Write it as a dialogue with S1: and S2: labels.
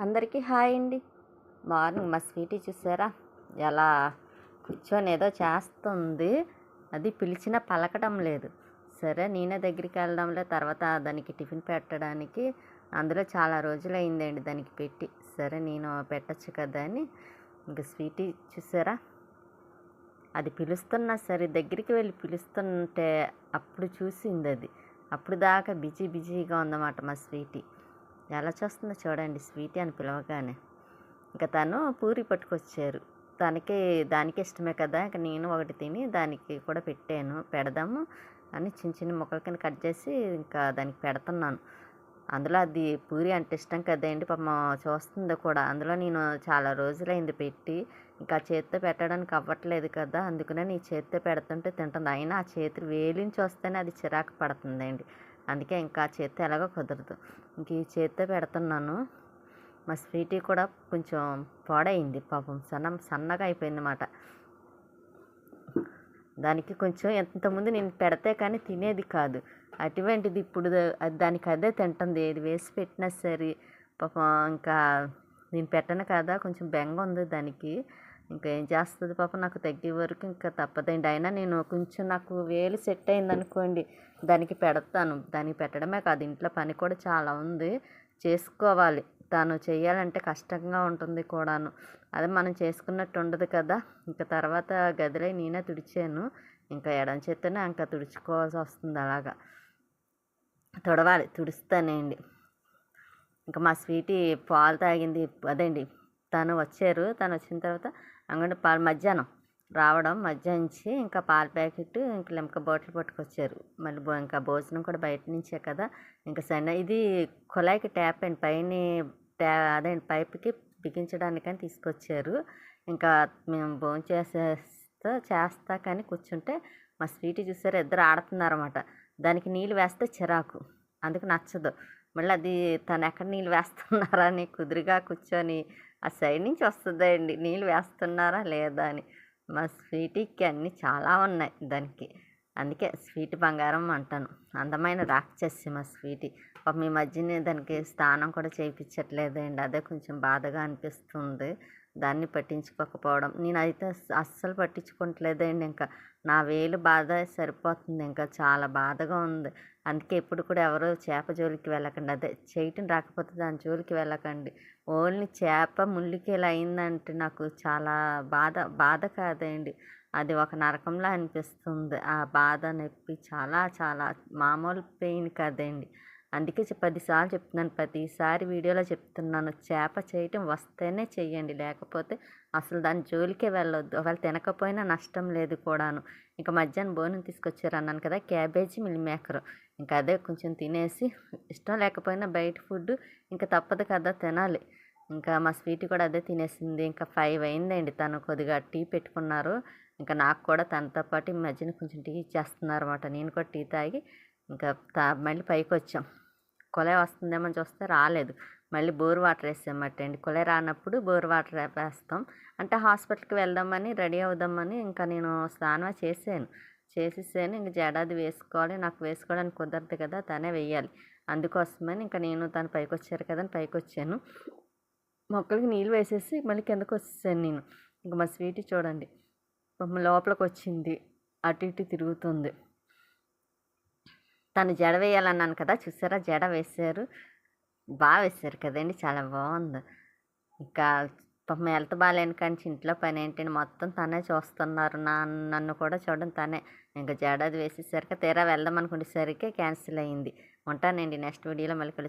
S1: అందరికీ హాయ్ అండి. మార్నింగ్ మా స్వీటీ చూసారా? ఎలా కూర్చొని ఏదో చేస్తుంది. అది పిలిచినా పలకడం లేదు. సరే నేనే దగ్గరికి వెళ్ళడంలే తర్వాత దానికి టిఫిన్ పెట్టడానికి అందులో చాలా రోజులు అయిందండి దానికి పెట్టి. సరే నేను పెట్టచ్చు కదా అని. ఇంకా స్వీటీ చూసారా? అది పిలుస్తున్నా సరే దగ్గరికి వెళ్ళి పిలుస్తుంటే అప్పుడు చూసింది అది. అప్పుడు దాకా బిజీ బిజీగా ఉందన్నమాట మా స్వీటీ. ఎలా చూస్తుందో చూడండి స్వీటీ అని పిలవగానే. ఇంకా తను పూరి పట్టుకొచ్చారు. తనకి దానికి ఇష్టమే కదా ఇంకా నేను ఒకటి తిని దానికి కూడా పెట్టాను. పెడదాము అని చిన్న చిన్న ముక్కల కింద కట్ చేసి ఇంకా దానికి పెడుతున్నాను. అందులో అది పూరి అంటే ఇష్టం కదండి పాపం చూస్తుంది కూడా. అందులో నేను చాలా రోజులైంది పెట్టి ఇంకా చేతితో పెట్టడానికి అవ్వట్లేదు కదా అందుకనే నీ చేతితో పెడుతుంటే తింటుంది. అయినా ఆ చేతి వేలించి వస్తేనే అది చిరాకు పడుతుందండి. అందుకే ఇంకా చేత్తో ఎలాగో కుదరదు. ఇంక ఈ చేత్తో పెడుతున్నాను. మా స్వీటీ కూడా కొంచెం పాడైంది పాపం. సన్న సన్నగా అయిపోయింది అన్నమాట దానికి కొంచెం ఎంతమంది నేను పెడితే కానీ తినేది కాదు. అటువంటిది ఇప్పుడు అది దానికి అదే తింటుంది. ఏది వేసి పెట్టినా సరే. పాపం ఇంకా నేను పెట్టను కదా కొంచెం బెంగ ఉంది దానికి. ఇంకా ఏం చేస్తుంది పాపం నాకు తగ్గే వరకు ఇంకా తప్పదండి. అయినా నేను కొంచెం నాకు వేలు సెట్ అయింది అనుకోండి దానికి పెడతాను. దానికి పెట్టడమే కాదు ఇంట్లో పని కూడా చాలా ఉంది. చేసుకోవాలి. తను చేయాలంటే కష్టంగా ఉంటుంది కూడాను. అదే మనం చేసుకున్నట్టు ఉండదు కదా. ఇంకా తర్వాత గదిలో నేనే తుడిచాను. ఇంకా ఎడం చేత్తనే ఇంకా తుడుచుకోవాల్సి వస్తుంది అలాగా. తుడవాలి తుడుస్తానండి. ఇంకా మా స్వీటీ పాలు తాగింది. అదండి తను వచ్చారు. తను వచ్చిన తర్వాత అంగడి పాలు మధ్యాహ్నం రావడం మధ్యాహ్నించి ఇంకా పాల ప్యాకెట్ ఇంకా లిమ్కా బాటిల్ పట్టుకొచ్చారు. మళ్ళీ ఇంకా భోజనం కూడా బయట నుంచే కదా. ఇంకా సన్న ఇది కుళాయికి ట్యాప్ అండి పైన ట్యా అదే పైప్కి బిగించడానికని తీసుకొచ్చారు. ఇంకా మేము భోజనం చేసేస్తా చేస్తా కానీ కూర్చుంటే మా స్వీట్ చూసారు ఇద్దరు ఆడుతున్నారన్నమాట. దానికి నీళ్ళు వేస్తే చిరాకు అందుకు నచ్చదు. మళ్ళీ అది తను ఎక్కడ నీళ్ళు వేస్తున్నారా అని కుదిరిగా కూర్చొని ఆ సైడ్ నుంచి వస్తుందండి నీళ్ళు వేస్తున్నారా లేదా అని. మా స్వీటీకి అన్నీ చాలా ఉన్నాయి దానికి. అందుకే స్వీట్ బంగారం అంటాను. అందమైన రాక్షసి మా స్వీటీ. పాపం ఈ మధ్యనే దానికి స్నానం కూడా చేయించట్లేదండి అదే కొంచెం బాధగా అనిపిస్తుంది. దాన్ని పట్టించుకోకపోవడం. నేనైతే అస్సలు పట్టించుకోవట్లేదండి ఇంకా. నా వేలు బాధ సరిపోతుంది ఇంకా. చాలా బాధగా ఉంది. అందుకే ఎప్పుడు కూడా ఎవరు చేప జోలికి వెళ్ళకండి. అదే చేయటం రాకపోతే దాని జోలికి వెళ్ళకండి. ఓన్లీ చేప ముళ్ళుకేలా అయిందంటే నాకు చాలా బాధ బాధ కాదండి. అది ఒక నరకంలా అనిపిస్తుంది. ఆ బాధ నొప్పి చాలా చాలా మామూలు పెయిన్ కాదండి. అందుకే పదిసార్లు చెప్తున్నాను ప్రతిసారి వీడియోలో చెప్తున్నాను. చేప చేయటం వస్తేనే చెయ్యండి. లేకపోతే అసలు దాని జోలికే వెళ్ళొద్దు. ఒకవేళ తినకపోయినా నష్టం లేదు కూడాను. ఇంకా మధ్యాహ్నం భోజనం తీసుకొచ్చారు అన్నాను కదా క్యాబేజీ మిల్ మేకర్. ఇంకా అదే కొంచెం తినేసి ఇష్టం లేకపోయినా బయట ఫుడ్ ఇంకా తప్పదు కదా తినాలి. ఇంకా మా స్వీట్ కూడా అదే తినేసింది. ఇంకా ఫైవ్ అయిందండి. తను కొద్దిగా టీ పెట్టుకున్నారు. ఇంకా నాకు కూడా తనతో పాటు ఈ మధ్యన కొంచెం టీ ఇచ్చేస్తున్నారు అనమాట నేను కూడా టీ తాగి ఇంకా మళ్ళీ పైకి వచ్చాం కొలై వస్తుందేమో అని చూస్తే రాలేదు. మళ్ళీ బోర్ వాటర్ వేసామట అండి కొలై రానప్పుడు బోర్ వాటర్ వేస్తాం. అంటే హాస్పిటల్కి వెళ్దామని రెడీ అవుదామని ఇంకా నేను స్నానం చేసాను చేసేసాను ఇంక జడాది వేసుకోవాలి. నాకు వేసుకోవడానికి కుదరదు కదా తనే వెయ్యాలి అందుకోసమని ఇంకా నేను తను పైకి వచ్చారు కదా అని పైకి వచ్చాను. మొక్కలకి నీళ్ళు వేసేసి మళ్ళీ కిందకు వచ్చేసాను నేను. ఇంక మా స్వీట్ చూడండి. లోపలికి వచ్చింది. అటు ఇటు తిరుగుతుంది. తను జడ వేయాలన్నాను కదా! చూసారా? జడ వేశారు. బాగా వేశారు కదండి! చాలా బాగుంది ఇంకా పాపం హెల్త్ బాగాలేను కానీ ఇంట్లో పని ఏంటండి మొత్తం తనే చూస్తున్నారు. నా నన్ను కూడా చూడడం తనే. ఇంకా జడ అది వేసేసరికి తీరా వెళ్దాం అనుకునేసరికి క్యాన్సిల్ అయింది. ఉంటానండి. నెక్స్ట్ వీడియోలో మళ్ళీ కలుస్తాను